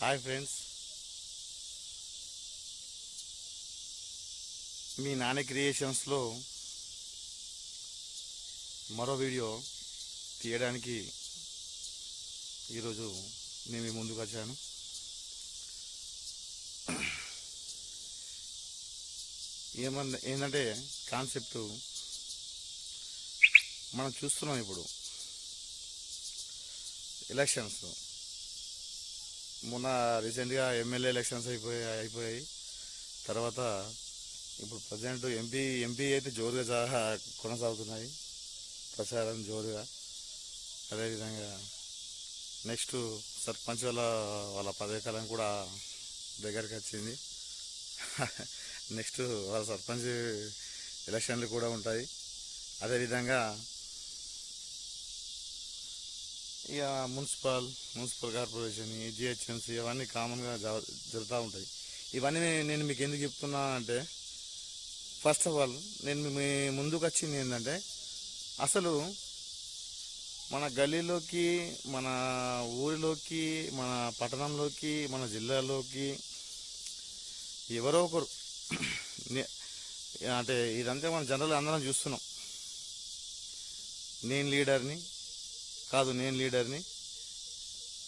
Hi friends మీ నాని క్రియేషన్స్లో మరో వీడియో తీయడానికి ఈరోజు నేను ముందుకు వచ్చాను. ఏమన్నా ఏంటంటే కాన్సెప్ట్ మనం చూస్తున్నాం ఇప్పుడు. ఎలక్షన్స్ మొన్న రీసెంట్గా ఎమ్మెల్యే ఎలక్షన్స్ అయిపోయి అయిపోయాయి. తర్వాత ఇప్పుడు ప్రజెంట్ ఎంపీ ఎంపీ అయితే జోరుగా జా కొనసాగుతున్నాయి. ప్రచారం జోరుగా. అదేవిధంగా నెక్స్ట్ సర్పంచ్ వాళ్ళ వాళ్ళ పదవి కాలం కూడా దగ్గరికి వచ్చింది. నెక్స్ట్ వాళ్ళ సర్పంచ్ ఎలక్షన్లు కూడా ఉంటాయి. అదేవిధంగా ఇక మున్సిపల్ మున్సిపల్ కార్పొరేషన్ జిహెచ్ఎంసీ అవన్నీ కామన్గా జ- జరుగుతూ ఉంటాయి. ఇవన్నీ నేను మీకు ఎందుకు చెప్తున్నా అంటే ఫస్ట్ ఆఫ్ ఆల్ నేను మీ ముందుకు వచ్చింది ఏంటంటే అసలు మన గల్లీలోకి మన ఊరిలోకి మన పట్టణంలోకి మన జిల్లాలోకి ఎవరో ఒకరు నే- అంటే ఇదంతా మన జనరల్ అందరం చూస్తున్నాం. నేను లీడర్ని కాదు నేను లీడర్ని.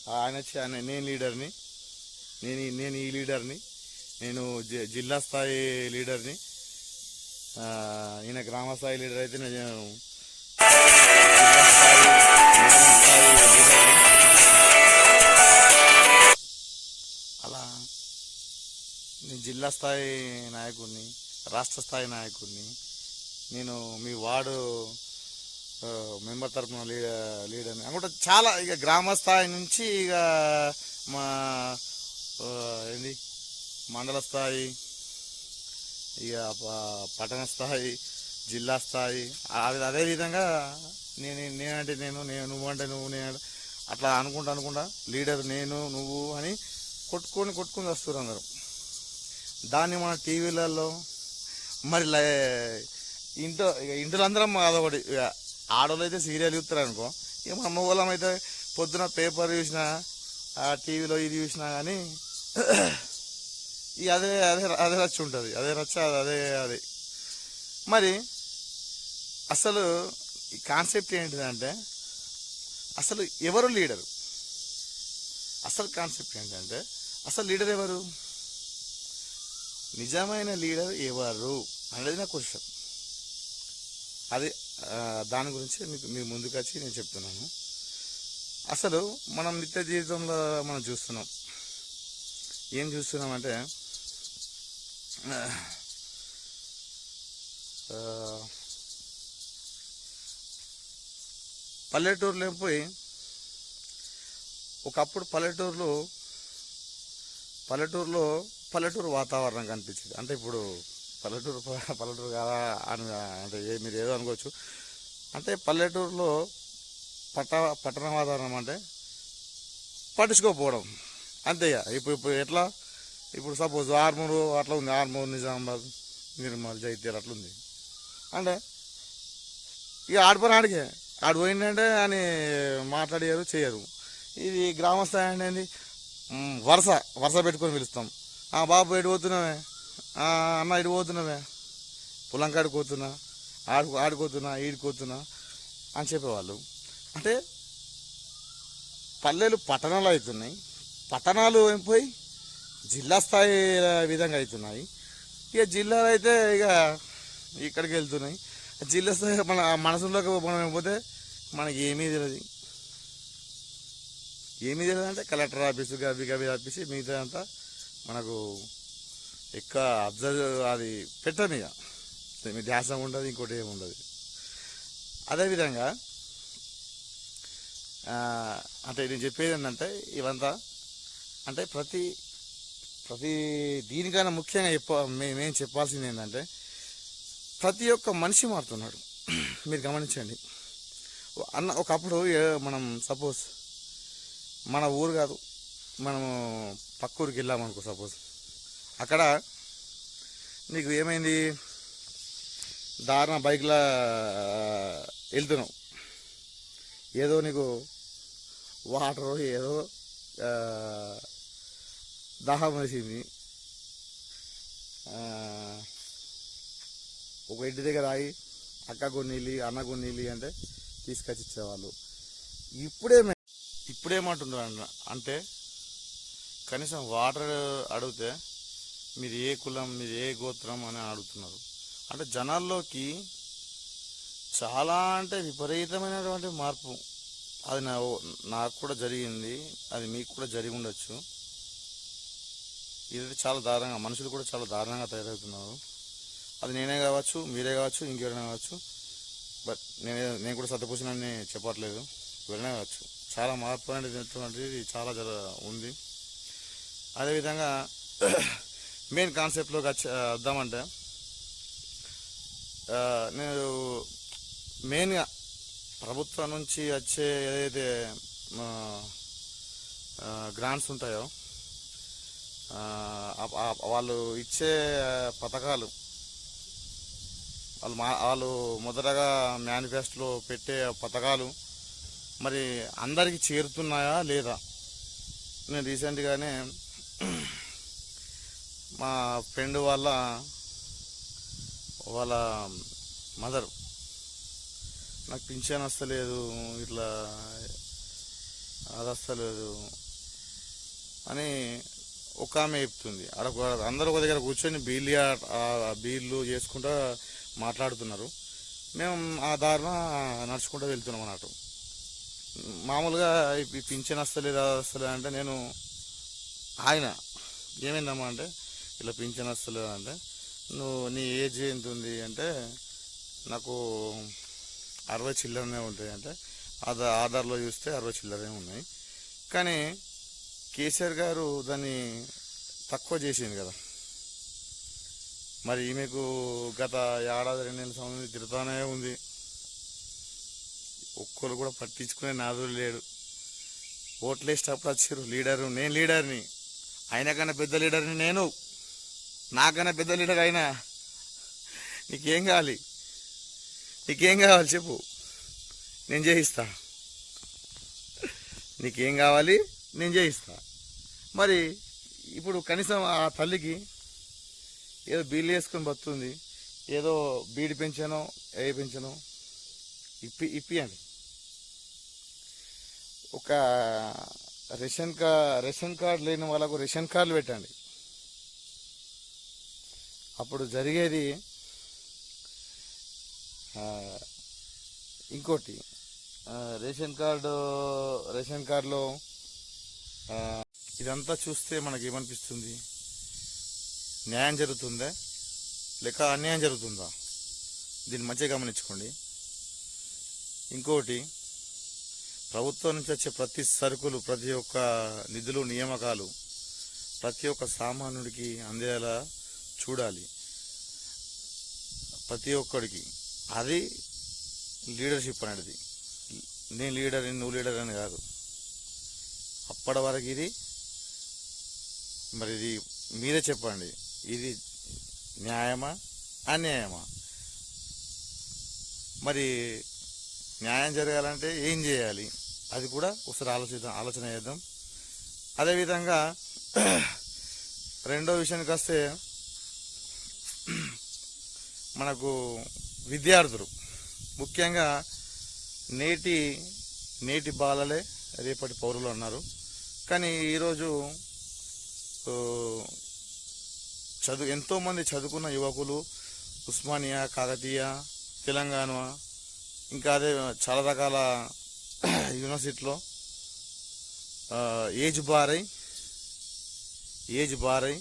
ఆయన వచ్చి ఆయన నేను లీడర్ని. నేను నేను ఈ లీడర్ని. నేను జి- జిల్లా స్థాయి లీడర్ని. ఈయన గ్రామ స్థాయి లీడర్ అయితే నేను అలా నేను జిల్లా స్థాయి నాయకుడిని రాష్ట్ర స్థాయి నాయకుడిని. నేను మీ వార్డు మెంబర్ మెంబర్ తరపున లీడర్ అని. అనుకుంటే చాలా ఇక గ్రామ స్థాయి నుంచి ఇక మా ఏంది? మండల స్థాయి ఇక పట్టణ స్థాయి జిల్లా స్థాయి అదే అదేవిధంగా నేను నేనంటే నేను నేను నువ్వు అంటే నువ్వు నేను అట్లా అనుకుంటా అనుకుంటా లీడర్ నేను నువ్వు అని కొట్టుకొని కొట్టుకొని వస్తారు అందరూ. దాన్ని మన టీవీలలో మరి లై- ఇంట్లో ఇక ఇంట్లో అందరం అదొకటి ఆడవాళ్ళు అయితే సీరియల్ చూస్తారు అనుకో. ఇక మా అమ్మ వాళ్ళం అయితే పొద్దున పేపర్ చూసినా ఆ టీవీలో ఇది చూసినా కానీ ఇక అదే అదే అదే రచ్చ ఉంటుంది. అదే రచ్చ అదే అదే. మరి అసలు ఈ కాన్సెప్ట్ ఏంటిదంటే అసలు ఎవరు లీడరు? అసలు కాన్సెప్ట్ ఏంటంటే అసలు లీడర్ ఎవరు? నిజమైన లీడర్ ఎవరు? అనేది నా క్వశ్చన్. అది దాని గురించి మీకు మీ ముందుకు వచ్చి నేను చెప్తున్నాను. అసలు మనం నిత్య జీవితంలో మనం చూస్తున్నాం. ఏం చూస్తున్నామంటే పల్లెటూరులో పోయి ఒకప్పుడు పల్లెటూరులో పల్లెటూరులో పల్లెటూరు వాతావరణం కనిపించింది. అంటే ఇప్పుడు పల్లెటూరు పల్లెటూరు కాదా అని అంటే ఏ- మీరు ఏదో అనుకోవచ్చు. అంటే పల్లెటూరులో పట్ట పట్టణ వాతావరణం అంటే పట్టించుకోకపోవడం. అంతే ఇక. ఇప్పుడు ఇప్పుడు ఎట్లా? ఇప్పుడు సపోజ్ ఆర్మూరు అట్లా ఉంది. ఆర్మూరు నిజామాబాద్ నిర్మల్ జైత్యాలు అట్లా ఉంది. అంటే ఇక ఆడిపోయిన ఆడికే. ఆడు పోయిందంటే అని మాట్లాడారు చేయరు. ఇది గ్రామస్థాయి అంటే అనేది వరుస. వరుస పెట్టుకొని పిలుస్తాం. ఆ బాబు ఎటు పోతున్నావే అన్న ఇటు పోతున్నావే పొలం కాడికి పోతున్నా ఆడు ఆడుకోతున్నా ఈడుకోతున్నా అని చెప్పేవాళ్ళు. అంటే పల్లెలు పట్టణాలు అవుతున్నాయి. పట్టణాలు పోయి? జిల్లా స్థాయి విధంగా అవుతున్నాయి. ఇక జిల్లాలు అయితే ఇక ఇక్కడికి వెళ్తున్నాయి. జిల్లా స్థాయి మన మనసులోకి మనం పోతే మనకి ఏమీ తెలియదు ఏమీ తెలియదు అంటే కలెక్టర్ ఆఫీసు గవి గవి ఆఫీసు మిగతా అంతా మనకు ఎక్కువ అబ్జర్వ్ అది పెట్టను ఇక. మీ ధ్యాసం ఉండదు ఇంకోటి ఏమి ఉండదు. అదేవిధంగా అంటే నేను చెప్పేది ఏంటంటే ఇవంతా అంటే ప్రతి ప్రతి దీనికన్నా ముఖ్యంగా చెప్ప మే- మేము చెప్పాల్సింది ఏంటంటే ప్రతి ఒక్క మనిషి మారుతున్నాడు. మీరు గమనించండి. అన్న ఒకప్పుడు మనం సపోజ్ మన ఊరు కాదు మనము పక్క ఊరికి వెళ్ళామనుకో సపోజ్. అక్కడ నీకు ఏమైంది? దారుణ బైక్లో వెళ్తున్నావు. ఏదో నీకు వాటర్ ఏదో దాహం వేసింది. ఒక ఇంటి దగ్గర ఆగి అక్క కొన్నిల్లి అన్న కొన్నిల్లి అంటే తీసుకొచ్చి ఇచ్చేవాళ్ళు. ఇప్పుడేమే ఇప్పుడేమంటున్నారు అంటే కనీసం వాటర్ అడిగితే మీరు ఏ కులం మీరు ఏ గోత్రం అని అడుగుతున్నారు. అంటే జనాల్లోకి చాలా అంటే విపరీతమైనటువంటి మార్పు. అది నా నాకు కూడా జరిగింది. అది మీకు కూడా జరిగి ఉండొచ్చు. ఇది చాలా దారుణంగా మనుషులు కూడా చాలా దారుణంగా తయారవుతున్నారు. అది నేనే కావచ్చు మీరే కావచ్చు ఇంకెవరైనా కావచ్చు. బట్ నేనే నేను కూడా సత్యపూసినని చెప్పట్లేదు. ఎవరైనా కావచ్చు. చాలా మార్పు అనేది చాలా జర ఉంది. అదేవిధంగా మెయిన్ కాన్సెప్ట్లోకి వచ్చి వద్దామంటే నేను మెయిన్గా ప్రభుత్వం నుంచి వచ్చే ఏదైతే గ్రాంట్స్ ఉంటాయో వాళ్ళు ఇచ్చే పథకాలు వాళ్ళు మా వాళ్ళు మొదటగా మేనిఫెస్టోలో పెట్టే పథకాలు మరి అందరికీ చేరుతున్నాయా లేదా? నేను రీసెంట్గానే మా ఫ్రెండ్ వాళ్ళ వాళ్ళ మదర్. నాకు పింఛన్ వస్తలేదు ఇట్లా అది వస్తలేదు అని ఒక ఆమె చెప్తుంది. ఆడ అందరూ ఒక దగ్గర కూర్చొని బీళ్ళు బీళ్ళు చేసుకుంటా మాట్లాడుతున్నారు. మేము ఆ దారిన నడుచుకుంటూ వెళ్తున్నాం అన్నట్టు. మామూలుగా ఈ పింఛన్ వస్తలేదు అది వస్తలేదు అంటే నేను ఆయన ఏమైందమ్మా అంటే ఇలా పింఛన్ వస్తలేదు అంటే నువ్వు నీ ఏజ్ ఎంత ఉంది? అంటే నాకు అరవై చిల్లరనే ఉంటాయి. అంటే ఆధార్ ఆధార్లో చూస్తే అరవై చిల్లరే ఉన్నాయి. కానీ కేసీఆర్ గారు దాన్ని తక్కువ చేసింది కదా. మరి ఈమెకు గత ఏడాది రెండేళ్ళ సంవత్సరం తిరుగుతానే ఉంది. ఒక్కరు కూడా పట్టించుకునే నాదుడు లేడు. ఓట్లు వేసేటప్పుడు వచ్చారు లీడరు. నేను లీడర్ని. ఆయన కన్నా పెద్ద లీడర్ని నేను. నాకన్నా పెద్ద లీడర్ అయినా నీకేం కావాలి? నీకేం కావాలి చెప్పు. నేను చేయిస్తా. నీకేం కావాలి? నేను చేయిస్తా. మరి ఇప్పుడు కనీసం ఆ తల్లికి ఏదో బిల్లు వేసుకొని బతుంది ఏదో బీడి పెంచానో ఏ పెంచానో ఇప్పి ఇప్పియండి ఒక రేషన్ కార్ రేషన్ కార్డు లేని వాళ్ళకు రేషన్ కార్డులు పెట్టండి. అప్పుడు జరిగేది ఇంకోటి రేషన్ కార్డు రేషన్ కార్డులో ఇదంతా చూస్తే మనకి ఏమనిపిస్తుంది న్యాయం జరుగుతుందా? లేక అన్యాయం జరుగుతుందా? దీన్ని మంచిగా గమనించుకోండి. ఇంకోటి ప్రభుత్వం నుంచి వచ్చే ప్రతి సరుకులు ప్రతి ఒక్క నిధులు నియామకాలు ప్రతి ఒక్క సామాన్యుడికి అందేలా చూడాలి. ప్రతి ఒక్కడికి. అది లీడర్షిప్ అనేది. నేను లీడర్ నువ్వు లీడర్ అని కాదు. అప్పటి వరకు ఇది మరి ఇది మీరే చెప్పండి. ఇది న్యాయమా? అన్యాయమా? మరి న్యాయం జరగాలంటే ఏం చేయాలి? అది కూడా ఒకసారి ఆలోచిద్దాం ఆలోచన చేద్దాం. అదేవిధంగా రెండో విషయానికి వస్తే మనకు విద్యార్థులు. ముఖ్యంగా నేటి నేటి బాలలే రేపటి పౌరులు అన్నారు. కానీ ఈరోజు చదువు ఎంతోమంది చదువుకున్న యువకులు ఉస్మానియా కాకతీయ తెలంగాణ ఇంకా అదే చాలా రకాల యూనివర్సిటీలో ఏజ్ బారై ఏజ్ బారై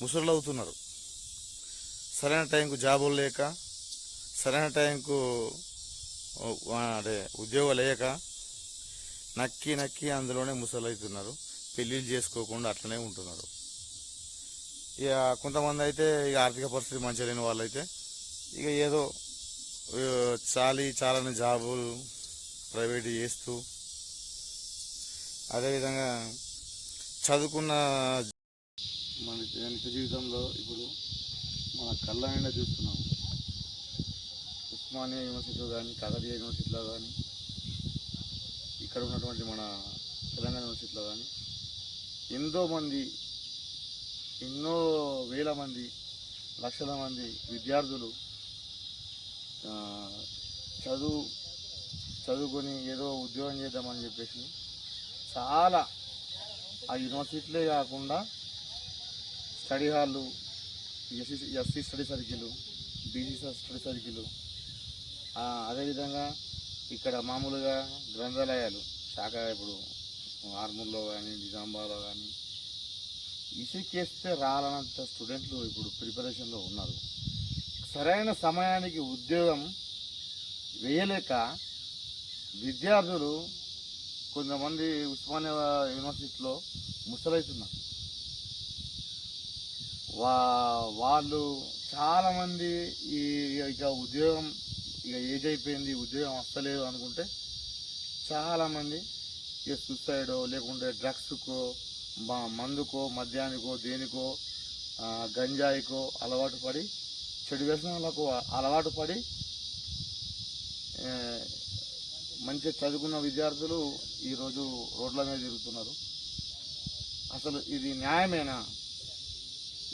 ముసలు అవుతున్నారు సరైన టైంకు జాబులు లేక సరైన టైంకు అదే ఉద్యోగాలు లేక నక్కి నక్కి అందులోనే ముసలు అవుతున్నారు పెళ్ళిళ్ళు చేసుకోకుండా అట్లనే ఉంటున్నారు. ఇక కొంతమంది అయితే ఇక ఆర్థిక పరిస్థితి మంచిగా లేని వాళ్ళైతే ఇక ఏదో చాలి చాలని జాబులు ప్రైవేట్ చేస్తూ అదేవిధంగా చదువుకున్న మన జీవితంలో ఇప్పుడు మన కళ్ళ నిండా చూస్తున్నాం ఉస్మానియా యూనివర్సిటీలో కానీ కాకతీయ యూనివర్సిటీలో కానీ ఇక్కడ ఉన్నటువంటి మన తెలంగాణ యూనివర్సిటీలో కానీ ఎంతో మంది ఎన్నో వేల మంది లక్షల మంది విద్యార్థులు చదువు చదువుకొని ఏదో ఉద్యోగం చేద్దామని చెప్పేసి చాలా ఆ యూనివర్సిటీలే కాకుండా study హాళ్ళు SC SC study circle BC study circle. అదేవిధంగా ఇక్కడ మామూలుగా గ్రంథాలయాలు శాఖ ఇప్పుడు ఆర్మూర్లో కానీ నిజామాబాద్లో కానీ ఇసుకేస్తే రాలనంత స్టూడెంట్లు ఇప్పుడు ప్రిపరేషన్లో ఉన్నారు. సరైన సమయానికి ఉద్యోగం వేయలేక విద్యార్థులు కొంతమంది ఉస్మానియా యూనివర్సిటీలో ముసలవుతున్నారు వా వాళ్ళు చాలామంది ఈ ఇక ఉద్యోగం ఇక ఏజ్ అయిపోయింది ఉద్యోగం వస్తలేదు అనుకుంటే చాలామంది ఇక సూసైడో లేకుంటే డ్రగ్స్కో మా- మందుకో మద్యానికో దేనికో గంజాయికో అలవాటు పడి చెడు వ్యసనాలకు అలవాటు పడి మంచి చదువుకున్న విద్యార్థులు ఈరోజు రోడ్ల మీద తిరుగుతున్నారు. అసలు ఇది న్యాయమేనా?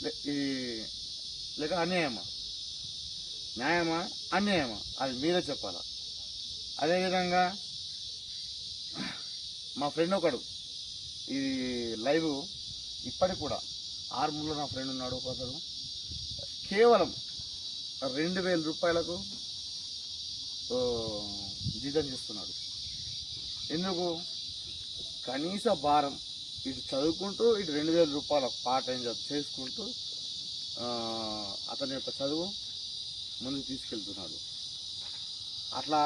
ఈ లేక అన్యాయమా? న్యాయమా? అన్యాయమా? అది మీరే చెప్పాలా? అదేవిధంగా మా ఫ్రెండ్ ఒకడు ఇది లైవ్ ఇప్పటికి కూడా ఆర్మూర్లో నా ఫ్రెండ్ ఉన్నాడు ఒక అతను. కేవలం రెండు వేల రూపాయలకు జీతం చేస్తున్నాడు. ఎందుకు? కనీస భారం ఇటు చదువుకుంటూ ఇటు రెండు వేల రూపాయల పార్ట్ టైం జాబ్ చేసుకుంటూ అతని యొక్క చదువు ముందుకు తీసుకెళ్తున్నాడు. అట్లా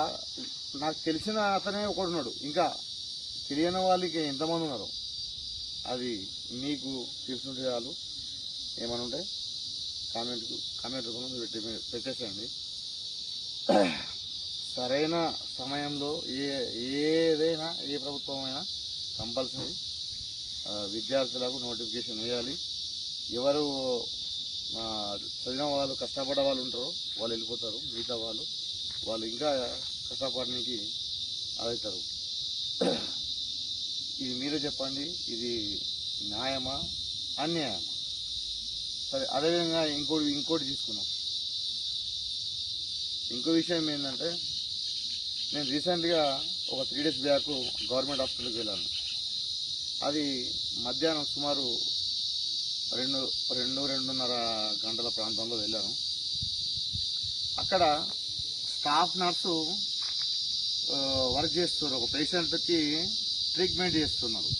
నాకు తెలిసిన అతనే ఒకడున్నాడు ఇంకా తెలియని వాళ్ళకి ఎంతమంది ఉన్నారు? అది మీకు తెలిసిన చాలు. ఏమైనా ఉంటే కామెంట్ కామెంట్ రూపంలో పెట్టి పెట్టేసేయండి. సరైన సమయంలో ఏ ఏదైనా ఏ ప్రభుత్వమైనా కంపల్సరీ విద్యార్థులకు నోటిఫికేషన్ వేయాలి. ఎవరు చదివిన వాళ్ళు కష్టపడే వాళ్ళు ఉంటారో వాళ్ళు వెళ్ళిపోతారు. మిగతా వాళ్ళు వాళ్ళు ఇంకా కష్టపడడానికి అవుతారు ఇది మీరే చెప్పండి ఇది న్యాయమా? అన్యాయమా? సరే అదేవిధంగా ఇంకోటి ఇంకోటి తీసుకున్నాం ఇంకో విషయం ఏంటంటే నేను రీసెంట్గా ఒక త్రీ డేస్ బ్యాక్ గవర్నమెంట్ హాస్పిటల్కి వెళ్ళాను. అది మధ్యాహ్నం సుమారు రెండు రెండు రెండున్నర గంటల ప్రాంతంలో వెళ్ళాను. అక్కడ స్టాఫ్ నర్సు వర్క్ చేస్తున్నారు. ఒక పేషెంట్కి ట్రీట్మెంట్ చేస్తున్నారు.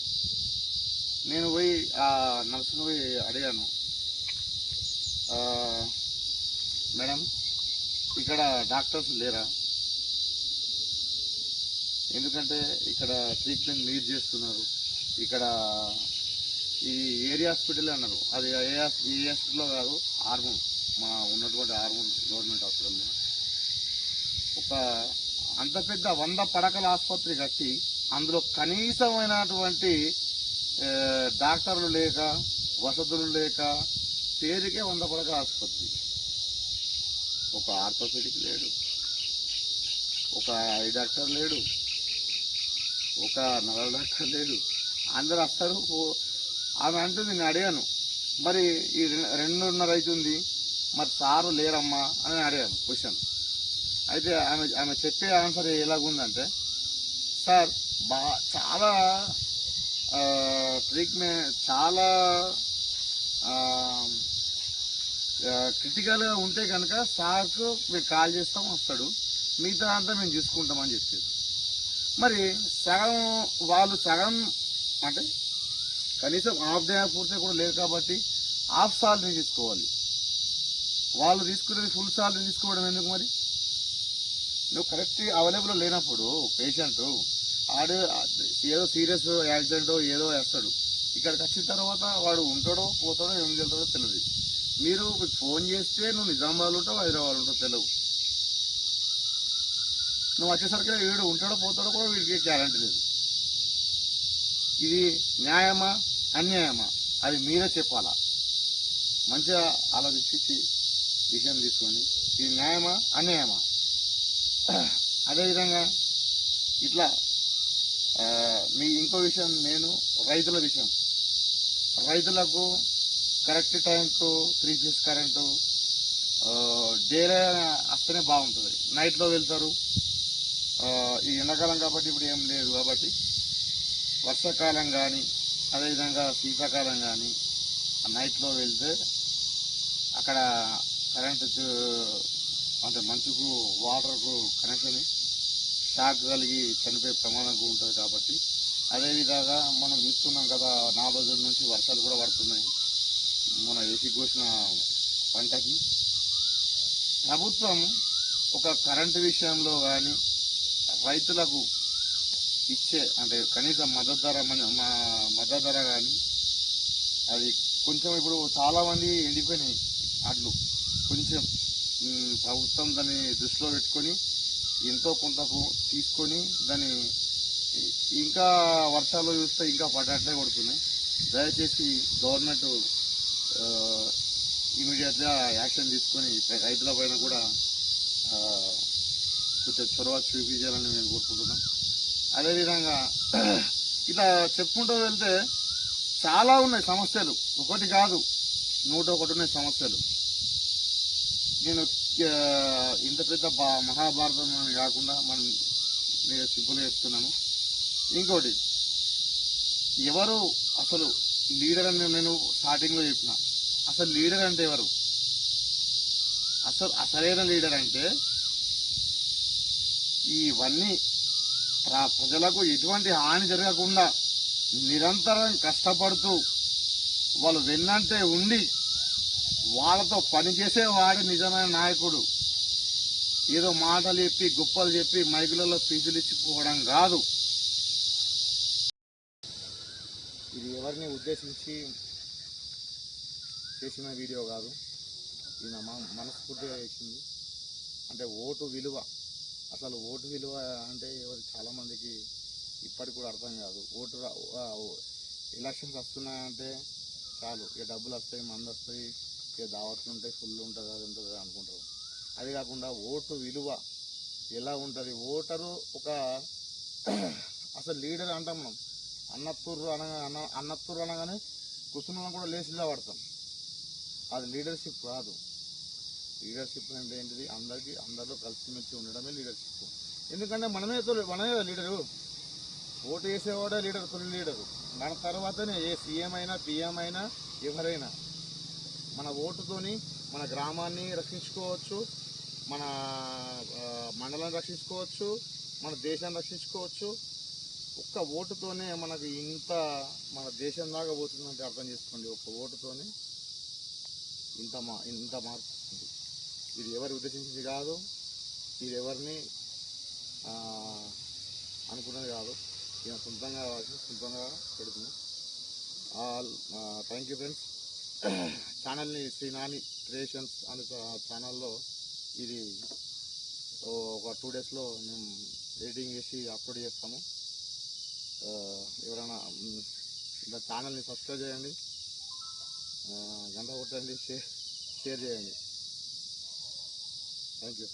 నేను పోయి ఆ నర్సును పోయి అడిగాను. మేడం ఇక్కడ డాక్టర్స్ లేరా? ఎందుకంటే ఇక్కడ ట్రీట్మెంట్ మీరు చేస్తున్నారు. ఇక్కడ ఈ ఏరియా హాస్పిటల్ అన్నారు. అది ఏ హాస్- ఈ హాస్పిటల్లో కాదు ఆర్మూర్. మా ఉన్నటువంటి ఆర్మూర్ గవర్నమెంట్ హాస్పిటల్లో ఒక అంత పెద్ద వంద పడకల ఆసుపత్రి కట్టి అందులో కనీసమైనటువంటి డాక్టర్లు లేక వసతులు లేక పేరుకే వంద పడకల ఆసుపత్రి. ఒక ఆర్థోపెడిక్ లేడు. ఒక ఐ డాక్టర్ లేడు. ఒక నలభై డాక్టర్ లేడు. అందరు వస్తారు. ఆమె అంటుంది నేను అడిగాను మరి ఈ రెండున్నర అవుతుంది మరి సారు లేరమ్మా అని అడిగాను క్వశ్చన్ అయితే ఆమె ఆమె చెప్పే ఆన్సర్ ఎలాగుందంటే సార్ బా చాలా ట్రీట్మెంట్ చాలా క్రిటికల్గా ఉంటే కనుక సార్కు మేము కాల్ చేస్తాం వస్తాడు. మిగతా అంతా మేము చూసుకుంటామని చెప్పారు. మరి సగం వాళ్ళు సగం అంటే కనీసం హాఫ్ డే పూర్తి కూడా లేదు కాబట్టి హాఫ్ సాలరీ తీసుకోవాలి. వాళ్ళు తీసుకునేది ఫుల్ సాలరీ తీసుకోవడం ఎందుకు మరి? నువ్వు కరెక్ట్ అవైలబుల్ లేనప్పుడు పేషెంట్ ఆడు ఏదో సీరియస్ యాక్సిడెంట్ ఏదో వేస్తాడు ఇక్కడికి వచ్చిన తర్వాత వాడు ఉంటాడో పోతాడో ఏం చేస్తాడో తెలియదు. మీరు ఫోన్ చేస్తే నువ్వు నిజామాబాద్ ఉంటావు హైదరాబాద్ ఉంటావు తెలియవు నువ్వు వచ్చేసరికి వీడు ఉంటాడో పోతాడో కూడా వీడికి గ్యారంటీ లేదు. ఇది న్యాయమా? అన్యాయమా? అది మీరే చెప్పాలా? మంచిగా ఆలోచించి విషయం తీసుకోండి. ఇది న్యాయమా? అన్యాయమా? అదేవిధంగా ఇట్లా మీ ఇంకో విషయం నేను రైతుల విషయం. రైతులకు కరెక్ట్ టైంకు త్రీ ఫేస్ కరెంటు డేలే వస్తేనే బాగుంటుంది. నైట్లో వెళ్తారు. ఈ ఎండాకాలం కాబట్టి ఇప్పుడు ఏం లేదు కాబట్టి వర్షాకాలం కానీ అదేవిధంగా శీతాకాలం కానీ నైట్లో వెళ్తే అక్కడ కరెంటు అంటే మంచుకు వాటర్కు కనెక్షన్ షాక్ కలిగి చనిపోయే ప్రమాదం ఉంటుంది కాబట్టి అదేవిధంగా మనం చూస్తున్నాం కదా నాలుగు రోజుల నుంచి వర్షాలు కూడా పడుతున్నాయి. మన ఏసీ కోసిన పంటకి. ప్రభుత్వం ఒక కరెంటు విషయంలో కానీ రైతులకు ఇచ్చే అంటే కనీసం మద్దతు ధర మన- మా మద్దతు ధర కానీ అది కొంచెం ఇప్పుడు చాలామంది ఎండిపోయినాయి అట్లు. కొంచెం ప్రభుత్వం దాన్ని దృష్టిలో పెట్టుకొని ఎంతో కొంతకు తీసుకొని దాన్ని ఇంకా వర్షాలు చూస్తే ఇంకా పడ్డట్లే కొడుతున్నాయి. దయచేసి గవర్నమెంట్ ఇమీడియట్గా యాక్షన్ తీసుకొని రైతుల పైన కూడా కొంచెం చొరవ చూపించాలని మేము కోరుకుంటున్నాం. అదేవిధంగా ఇలా చెప్పుకుంటూ వెళ్తే చాలా ఉన్నాయి సమస్యలు. ఒకటి కాదు నూట ఒకటి ఉన్నాయి సమస్యలు. నేను ఇంత పెద్ద బా- మహాభారతం కాకుండా మనం నేను సింపుల్గా చెప్తున్నాను. ఇంకోటి ఎవరు అసలు లీడర్ అని నేను స్టార్టింగ్లో చెప్పిన. అసలు లీడర్ అంటే ఎవరు? అసలు అసలైన లీడర్ అంటే ఇవన్నీ ప్రజలకు ఎటువంటి హాని జరగకుండా నిరంతరం కష్టపడుతూ వాళ్ళు వెన్నంటే ఉండి వాళ్ళతో పనిచేసేవాడు నిజమైన నాయకుడు. ఏదో మాటలు చెప్పి గొప్పలు చెప్పి మైకులలో ఫీజులు ఇచ్చిపోవడం కాదు. ఇది ఎవరిని ఉద్దేశించి చేసిన వీడియో కాదు. ఇది నా మనస్ఫూర్తిగా చేసింది. అంటే ఓటు విలువ. అసలు ఓటు విలువ అంటే చాలామందికి ఇప్పటికి కూడా అర్థం కాదు. ఓటు ఎలక్షన్స్ వస్తున్నాయంటే చాలు. ఇక డబ్బులు వస్తాయి మంది వస్తాయి ఇక దావత్లు ఉంటాయి ఫుల్ ఉంటుంది అది ఉంటుంది అనుకుంటారు. అది కాకుండా ఓటు విలువ ఎలా ఉంటుంది? ఓటరు ఒక అసలు లీడర్ అంటాం మనం. అన్నత్తూరు అనగా అన్న అన్నత్తూరు అనగానే కుసునం కూడా లేచిలా పడతాం అది లీడర్షిప్ కాదు. లీడర్షిప్ అంటే ఏంటిది? అందరికీ అందరిలో కలిసిమెలిసి ఉండడమే లీడర్షిప్ ఎందుకంటే మనమే తొలి మనమే కదా లీడరు ఓటు వేసేవాడే లీడర్ తొలి లీడరు మన తర్వాతనే ఏ సీఎం అయినా పిఎం అయినా ఎవరైనా మన ఓటుతోని మన గ్రామాన్ని రక్షించుకోవచ్చు మన మండలాన్ని రక్షించుకోవచ్చు మన దేశాన్ని రక్షించుకోవచ్చు. ఒక్క ఓటుతోనే మనకు ఇంత మన దేశం దాకా పోతుందంటే అర్థం చేసుకోండి. ఒక్క ఓటుతోనే ఇంత మా ఇంత మార్పు ఇది ఎవరి ఉద్దేశించింది కాదు ఇది ఎవరిని అనుకున్నది కాదు. ఈయన సొంతంగా రాసి సొంతంగా పెడుతున్నాం థ్యాంక్ యూ ఫ్రెండ్స్ ఛానల్ని శ్రీ నాని క్రియేషన్స్ అనే ఛానల్లో ఇది ఒక టూ డేస్లో మేము ఎడిటింగ్ చేసి అప్లోడ్ చేస్తాము. ఎవరైనా ఇలా ఛానల్ని సబ్స్క్రైబ్ చేయండి. గంట కొట్టండి షేర్ షేర్ చేయండి. Thank you